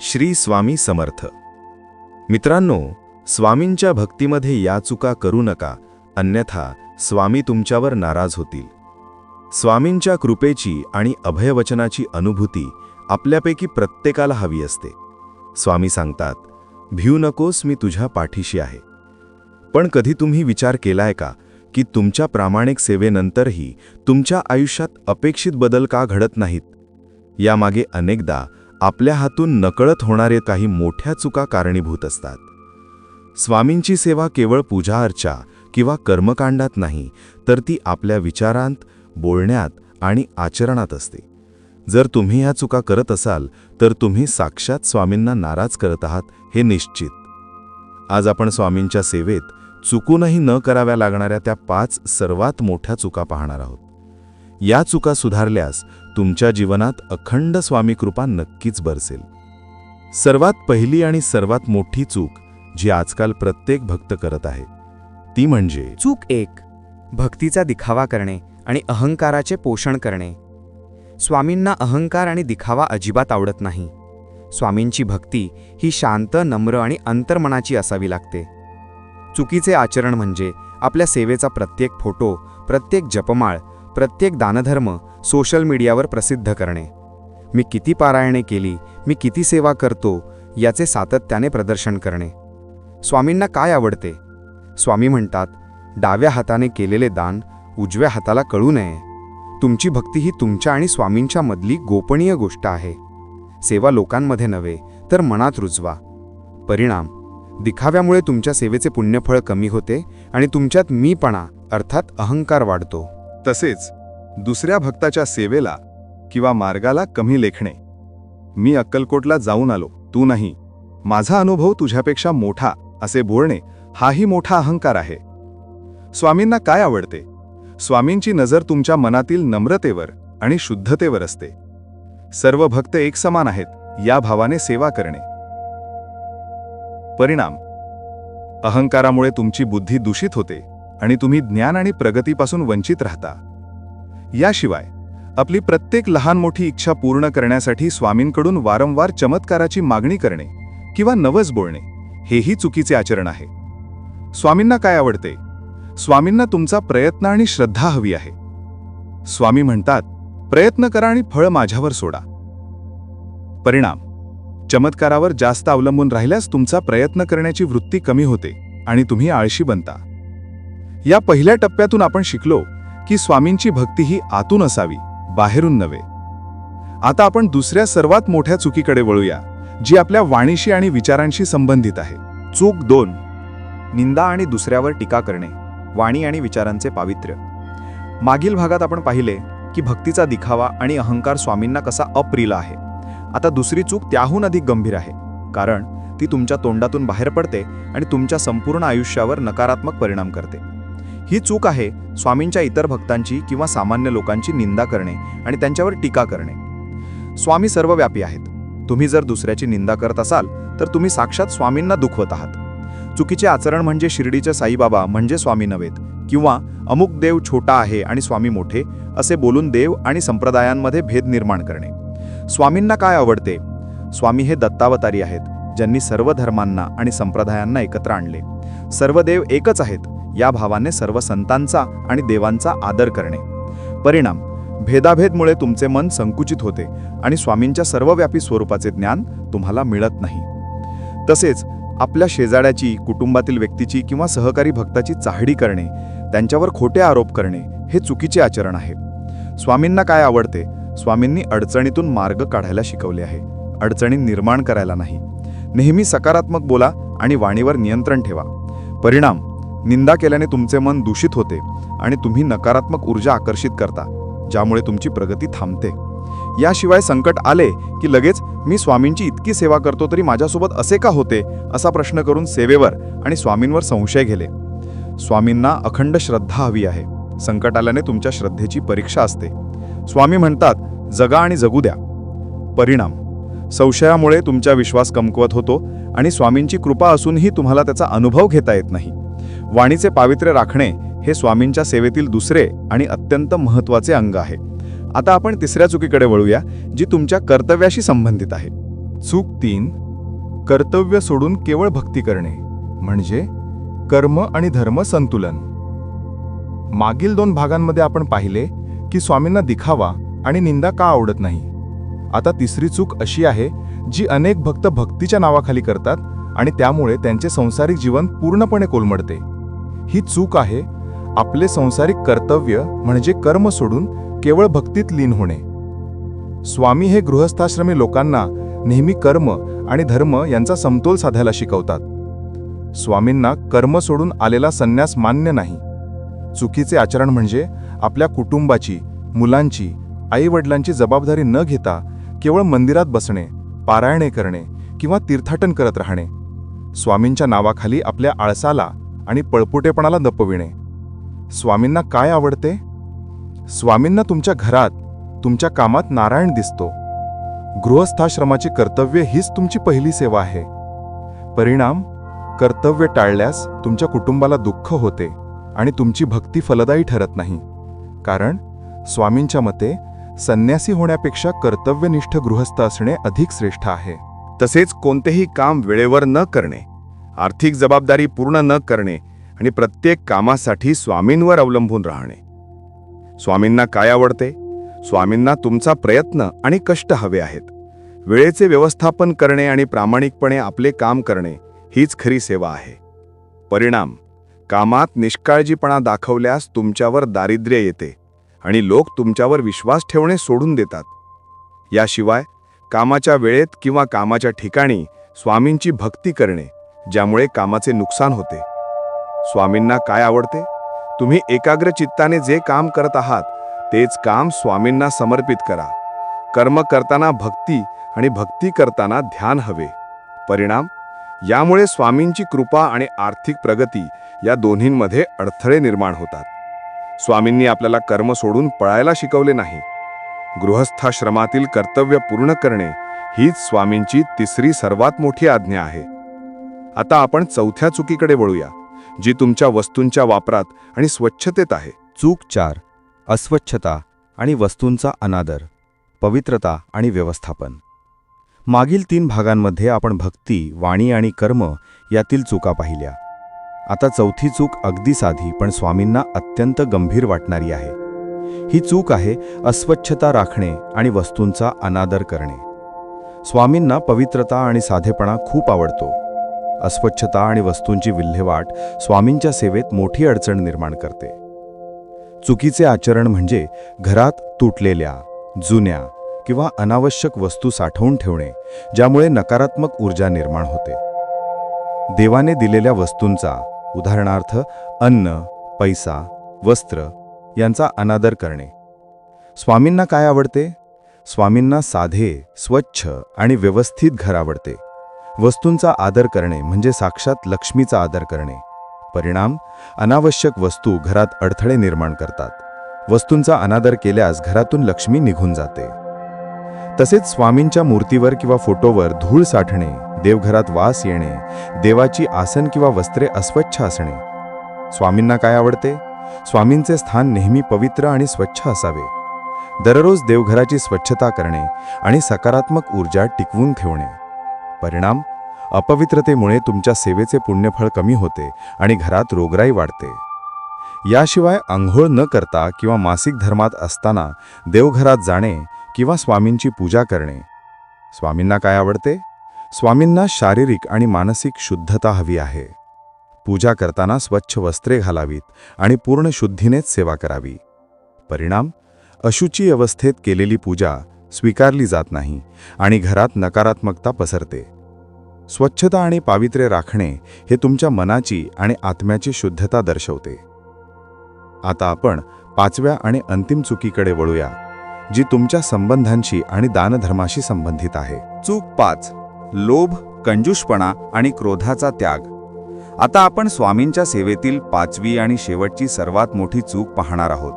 श्री स्वामी समर्थ. मित्रांनो स्वामींच्या भक्तीमध्ये या चुका करू नका अन्यथा स्वामी तुमच्यावर नाराज होतील. स्वामींच्या कृपेची आणि अभयवचनाची अनुभूती आपल्यापैकी प्रत्येकाला हवी असते. स्वामी सांगतात भिऊ नकोस मी तुझ्या पाठीशी आहे. पण कधी तुम्ही विचार केलाय का की तुमच्या प्रामाणिक सेवेनंतरही तुमच्या आयुष्यात अपेक्षित बदल का घडत नाहीत? यामागे अनेकदा आपल्या हातून नकळत होणारे काही मोठ्या चुका कारणीभूत असतात. स्वामींची सेवा केवळ पूजा अर्चा किंवा कर्मकांडात नाही तर ती आपल्या विचारांत बोलण्यात आणि आचरणात असते. जर तुम्ही ह्या चुका करत असाल तर तुम्ही साक्षात स्वामींना नाराज करत आहात हे निश्चित. आज आपण स्वामींच्या सेवेत चुकूनही न कराव्या लागणाऱ्या त्या पाच सर्वात मोठ्या चुका पाहणार आहोत. या चुका सुधारल्यास तुमच्या जीवनात अखंड स्वामी कृपा नक्कीच बरसेल. सर्वात पहिली आणि सर्वात मोठी चूक जी आजकाल प्रत्येक भक्त करत आहे ती म्हणजे चूक एक भक्तीचा दिखावा करणे आणि अहंकाराचे पोषण करणे. स्वामींना अहंकार आणि दिखावा अजिबात आवडत नाही. स्वामींची भक्ती ही शांत नम्र आणि अंतर्मनाची असावी लागते. चुकीचे आचरण म्हणजे आपल्या सेवेचा प्रत्येक फोटो प्रत्येक जपमाळ प्रत्येक दानधर्म सोशल मीडियावर प्रसिद्ध करणे. मी किती पारायणे केली मी किती सेवा करतो याचे सातत्याने प्रदर्शन करणे. स्वामींना काय आवडते? स्वामी म्हणतात डाव्या हाताने केलेले दान उजव्या हाताला कळू नये. तुमची भक्ती ही तुमच्या आणि स्वामींच्या मधली गोपनीय गोष्ट आहे. सेवा लोकांमध्ये नव्हे तर मनात रुजवा. परिणाम दिखाव्यामुळे तुमच्या सेवेचे पुण्यफळ कमी होते आणि तुमच्यात मीपणा अर्थात अहंकार वाढतो. तसेच दुसऱ्या भक्ताच्या सेवेला किंवा मार्गाला कमी लेखणे. मी अक्कलकोटला जाऊन आलो तू नाही. माझा अनुभव तुझ्यापेक्षा मोठा असे बोलणे हाही मोठा अहंकार आहे. स्वामींना काय आवडते? स्वामींची नजर तुमच्या मनातील नम्रतेवर आणि शुद्धतेवर असते. सर्व भक्त एक समान आहेत या भावाने सेवा करणे. परिणाम. अहंकारामुळे तुमची बुद्धी दूषित होते. आणि तुम्ही ज्ञान आणि प्रगतीपासून वंचित राहता. याशिवाय आपली प्रत्येक लहान मोठी इच्छा पूर्ण करण्यासाठी स्वामींकडून वारंवार चमत्काराची मागणी करणे किंवा नवस बोलणे हेही चुकीचे आचरण आहे. स्वामींना काय आवडते? स्वामींना तुमचा प्रयत्न आणि श्रद्धा हवी आहे. स्वामी म्हणतात प्रयत्न करा आणि फळ माझ्यावर सोडा. परिणाम चमत्कारावर जास्त अवलंबून राहिल्यास तुमचा प्रयत्न करण्याची वृत्ती कमी होते आणि तुम्ही आळशी बनता. या पहिल्या टप्प्यातून आपण शिकलो की स्वामींची भक्ती ही आतून असावी बाहेरून नव्हे. आता आपण दुसऱ्या सर्वात मोठ्या चुकीकडे वळूया जी आपल्या वाणीशी आणि विचारांशी संबंधित आहे. चूक दोन. निंदा आणि दुसऱ्यावर टीका करणे वाणी आणि विचारांचे पावित्र्य. मागील भागात आपण पाहिले की भक्तीचा दिखावा आणि अहंकार स्वामींना कसा अप्रिला आहे. आता दुसरी चूक त्याहून अधिक गंभीर आहे कारण ती तुमच्या तोंडातून बाहेर पडते आणि तुमच्या संपूर्ण आयुष्यावर नकारात्मक परिणाम करते. ही चूक आहे स्वामींच्या इतर भक्तांची किंवा सामान्य लोकांची निंदा करणे आणि त्यांच्यावर टीका करणे. स्वामी सर्वव्यापी आहेत. तुम्ही जर दुसऱ्याची निंदा करत असाल तर तुम्ही साक्षात स्वामींना दुखवत आहात. चुकीचे आचरण म्हणजे शिर्डीचे साईबाबा म्हणजे स्वामी नव्हेत किंवा अमुक देव छोटा आहे आणि स्वामी मोठे असे बोलून देव आणि संप्रदायांमध्ये भेद निर्माण करणे. स्वामींना काय आवडते? स्वामी हे दत्तावतारी आहेत ज्यांनी सर्व धर्मांना आणि संप्रदायांना एकत्र आणले. सर्व देव एकच आहेत या भावाने सर्व संतांचा आणि देवांचा आदर करणे. परिणाम भेदाभेदमुळे तुमचे मन संकुचित होते आणि स्वामींच्या सर्वव्यापी स्वरूपाचे ज्ञान तुम्हाला मिळत नाही. तसेच आपल्या शेजाड्याची कुटुंबातील व्यक्तीची किंवा सहकारी भक्ताची चाहडी करणे त्यांच्यावर खोटे आरोप करणे हे चुकीचे आचरण आहे. स्वामींना काय आवडते? स्वामींनी अडचणीतून मार्ग काढायला शिकवले आहे. अडचणी निर्माण करायला नाही. नेहमी सकारात्मक बोला आणि वाणीवर नियंत्रण ठेवा. परिणाम निंदा केल्याने तुमचे मन दूषित होते आणि तुम्ही नकारात्मक ऊर्जा आकर्षित करता ज्यामुळे तुमची प्रगती थांबते. याशिवाय संकट आले की लगेच मी स्वामींची इतकी सेवा करतो तरी माझ्यासोबत असे का होते असा प्रश्न करून सेवेवर आणि स्वामींवर संशय गेले. स्वामींना अखंड श्रद्धा हवी आहे. संकट आल्याने तुमच्या श्रद्धेची परीक्षा असते. स्वामी म्हणतात जगा आणि जगू द्या. परिणाम. संशयामुळे तुमचा विश्वास कमकुवत होतो आणि स्वामींची कृपा असूनही तुम्हाला त्याचा अनुभव घेता येत नाही. वाणीचे पावित्र्य राखणे हे स्वामींच्या सेवेतील दुसरे आणि अत्यंत महत्त्वाचे अंग आहे. आता आपण तिसऱ्या चुकीकडे वळूया जी तुमच्या कर्तव्याशी संबंधित आहे. चूक तीन कर्तव्य सोडून केवळ भक्ती करणे म्हणजे कर्म आणि धर्म संतुलन. मागील दोन भागांमध्ये आपण पाहिले की स्वामींना दिखावा आणि निंदा का आवडत नाही. आता तिसरी चूक अशी आहे जी अनेक भक्त भक्तीच्या नावाखाली करतात आणि त्यामुळे त्यांचे संसारिक जीवन पूर्णपणे कोलमडते. ही चूक आहे आपले संसारिक कर्तव्य म्हणजे कर्म सोडून केवळ भक्तीत लीन होणे. स्वामी हे गृहस्थाश्रमी लोकांना नेहमी कर्म आणि धर्म यांचा समतोल साधायला शिकवतात. स्वामींना कर्म सोडून आलेला संन्यास मान्य नाही. चुकीचे आचरण म्हणजे आपल्या कुटुंबाची मुलांची आईवडिलांची जबाबदारी न घेता केवळ मंदिरात बसणे पारायणे करणे किंवा तीर्थाटन करत राहणे. स्वामींच्या नावाखाली आपल्या आळसाला आणि पळपुटेपणाला दपविणे स्वामींना काय आवडते? स्वामींना तुमच्या घरात तुमच्या कामात नारायण दिसतो. गृहस्थाश्रमाची कर्तव्य हीच तुमची पहिली सेवा आहे. परिणाम? कर्तव्य टाळल्यास तुमच्या कुटुंबाला दुःख होते आणि तुमची भक्ती फलदायी ठरत नाही. कारण स्वामींच्या मते संन्यासी होण्यापेक्षा कर्तव्यनिष्ठ गृहस्थ असणे अधिक श्रेष्ठ आहे. तसेच कोणतेही काम वेळेवर न करणे आर्थिक जबाबदारी पूर्ण न करणे आणि प्रत्येक कामासाठी स्वामींवर अवलंबून राहणे. स्वामींना काय आवडते? स्वामींना तुमचा प्रयत्न आणि कष्ट हवे आहेत. वेळेचे व्यवस्थापन करणे आणि प्रामाणिकपणे आपले काम करणे हीच खरी सेवा आहे. परिणाम कामात निष्काळजीपणा दाखवल्यास तुमच्यावर दारिद्र्य येते आणि लोक तुमच्यावर विश्वास ठेवणे सोडून देतात. याशिवाय कामाच्या वेळेत किंवा कामाच्या ठिकाणी स्वामींची भक्ती करणे ज्यामुळे कामाचे नुकसान होते. स्वामींना काय आवडते? तुम्ही एकाग्र चित्ताने जे काम करत आहात तेच काम स्वामींना समर्पित करा. कर्म करताना भक्ती आणि भक्ती करताना ध्यान हवे. परिणाम? यामुळे स्वामींची कृपा आणि आर्थिक प्रगती या दोन्हींमध्ये अडथळे निर्माण होतात. स्वामींनी आपल्याला कर्म सोडून पळायला शिकवले नाही. गृहस्थाश्रमातील कर्तव्य पूर्ण करणे हीच स्वामींची तिसरी सर्वात मोठी आज्ञा आहे. आता आपण चौथ्या चुकीकडे वळूया जी तुमच्या वस्तूंच्या वापरात आणि स्वच्छतेत आहे. चूक चार अस्वच्छता आणि वस्तूंचा अनादर पवित्रता आणि व्यवस्थापन. मागील तीन भागांमध्ये आपण भक्ती वाणी आणि कर्म यातील चुका पाहिल्या. आता चौथी चूक अगदी साधी पण स्वामींना अत्यंत गंभीर वाटणारी आहे. ही चूक आहे अस्वच्छता राखणे आणि वस्तूंचा अनादर करणे. स्वामींना पवित्रता आणि साधेपणा खूप आवडतो. अस्वच्छता आणि वस्तूंची विल्हेवाट स्वामींच्या सेवेत मोठी अडचण निर्माण करते. चुकीचे आचरण म्हणजे घरात तुटलेल्या जुन्या किंवा अनावश्यक वस्तू साठवून ठेवणे ज्यामुळे नकारात्मक ऊर्जा निर्माण होते. देवाने दिलेल्या वस्तूंचा उदाहरणार्थ अन्न पैसा वस्त्र यांचा अनादर करणे. स्वामींना काय आवडते? स्वामींना साधे स्वच्छ आणि व्यवस्थित घर आवडते. वस्तूंचा आदर करणे म्हणजे साक्षात लक्ष्मीचा आदर करणे. परिणाम अनावश्यक वस्तू घरात अडथळे निर्माण करतात. वस्तूंचा अनादर केल्यास घरातून लक्ष्मी निघून जाते. तसेच स्वामींच्या मूर्तीवर किंवा फोटोवर धूळ साठणे देवघरात वास येणे देवाची आसन किंवा वस्त्रे अस्वच्छ असणे. स्वामींना काय आवडते? स्वामींचे स्थान नेहमी पवित्र आणि स्वच्छ असावे. दररोज देवघराची स्वच्छता करणे आणि सकारात्मक ऊर्जा टिकवून ठेवणे. परिणाम? अपवित्रतेमुळे तुमच्या सेवेचे पुण्यफळ कमी होते आणि घरात रोगराई वाढते. याशिवाय आंघोळ न करता किंवा मासिक धर्मात असताना देवघरात जाणे किंवा स्वामींची पूजा करणे. स्वामींना काय आवडते? स्वामींना शारीरिक आणि मानसिक शुद्धता हवी आहे. पूजा करताना स्वच्छ वस्त्रे घालावीत आणि पूर्ण शुद्धीनेच सेवा करावी. परिणाम? अशुची अवस्थेत केलेली पूजा स्वीकारली जात नाही आणि घरात नकारात्मकता पसरते. स्वच्छता आणि पावित्र्य राखणे हे तुमच्या मनाची आणि आत्म्याची शुद्धता दर्शवते. आता आपण पाचव्या आणि अंतिम चुकीकडे वळूया जी तुमच्या संबंधांशी आणि दानधर्माशी संबंधित आहे. चूक पाच. लोभ कंजूषपणा आणि क्रोधाचा त्याग. आता आपण स्वामींच्या सेवेतील पाचवी आणि शेवटची सर्वात मोठी चूक पाहणार आहोत.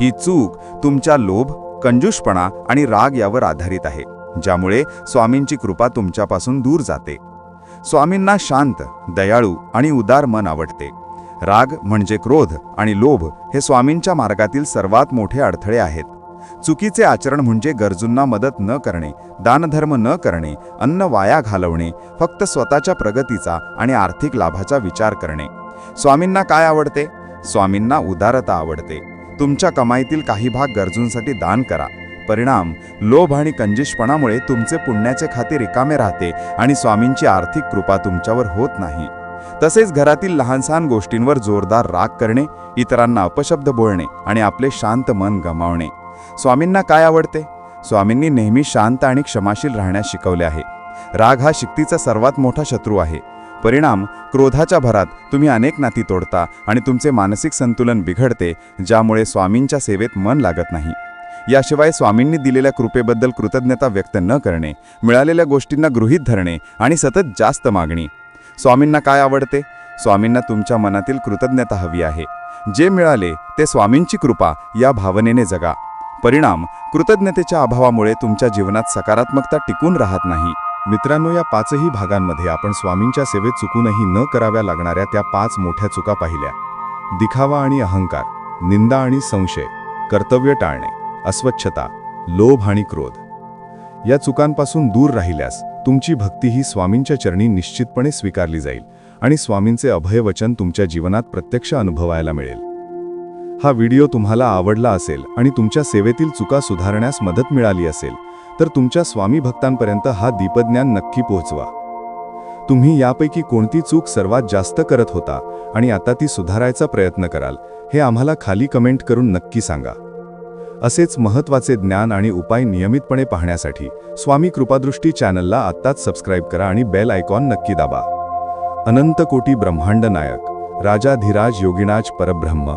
ही चूक तुमच्या लोभ कंजूषपणा आणि राग यावर आधारित आहे ज्यामुळे स्वामींची कृपा तुमच्यापासून दूर जाते. स्वामींना शांत दयाळू आणि उदार मन आवडते. राग म्हणजे क्रोध आणि लोभ हे स्वामींच्या मार्गातील सर्वात मोठे अडथळे आहेत. चुकीचे आचरण म्हणजे गरजूंना मदत न करणे दानधर्म न करणे अन्न वाया घालवणे फक्त स्वतःच्या प्रगतीचा आणि आर्थिक लाभाचा विचार करणे. स्वामींना काय आवडते? स्वामींना उदारता आवडते. तुमच्या कमाईतील काही भाग गरजूंसाठी दान करा. परिणाम लोभ आणि कंजिशपणामुळे तुमचे पुण्याचे खाते रिकामे राहते आणि स्वामींची आर्थिक कृपा तुमच्यावर होत नाही. तसेच घरातील लहानसहान गोष्टींवर जोरदार राग करणे इतरांना अपशब्द बोलणे आणि आपले शांत मन गमावणे. स्वामींना काय आवडते? स्वामींनी नेहमी शांत आणि क्षमाशील राहण्यास शिकवले आहे. राग हा शिक्तीचा सर्वात मोठा शत्रू आहे. परिणाम क्रोधाच्या भरात तुम्ही अनेक नाती तोडता आणि तुमचे मानसिक संतुलन बिघडते ज्यामुळे स्वामींच्या सेवेत मन लागत नाही. याशिवाय स्वामींनी दिलेल्या कृपेबद्दल कृतज्ञता व्यक्त न करणे मिळालेल्या गोष्टींना गृहीत धरणे आणि सतत जास्त मागणी. स्वामींना काय आवडते? स्वामींना तुमच्या मनातील कृतज्ञता हवी आहे. जे मिळाले ते स्वामींची कृपा या भावनेने जगा. परिणाम कृतज्ञतेच्या अभावामुळे तुमच्या जीवनात सकारात्मकता टिकून राहत नाही. मित्रांनो या पाचही भागांमध्ये आपण स्वामींच्या सेवेत चुकूनही न कराव्या लागणाऱ्या त्या पाच मोठ्या चुका पाहिल्या. दिखावा आणि अहंकार निंदा आणि संशय कर्तव्य टाळणे अस्वच्छता लोभ आणि क्रोध. या चुकांपासून दूर राहिल्यास तुमची भक्ती ही स्वामींच्या चरणी निश्चितपणे स्वीकारली जाईल आणि स्वामींचे अभयवचन तुमच्या जीवनात प्रत्यक्ष अनुभवायला मिळेल. हा व्हिडिओ तुम्हाला आवडला असेल आणि तुमच्या सेवेतील चुका सुधारण्यास मदत मिळाली असेल तर तुमच्या स्वामी भक्तांपर्यंत हा दीपज्ञान नक्की पोहोचवा. तुम्ही यापैकी कोणती चूक सर्वात जास्त करत होता आणि आता ती सुधारायचा प्रयत्न कराल हे आम्हाला खाली कमेंट करून नक्की सांगा. असेच महत्त्वाचे ज्ञान आणि उपाय नियमितपणे पाहण्यासाठी स्वामी कृपादृष्टी चॅनलला आत्ताच सबस्क्राईब करा आणि बेल आयकॉन नक्की दाबा. अनंत कोटी ब्रह्मांड नायक राजा धीराज योगिनाज परब्रह्म.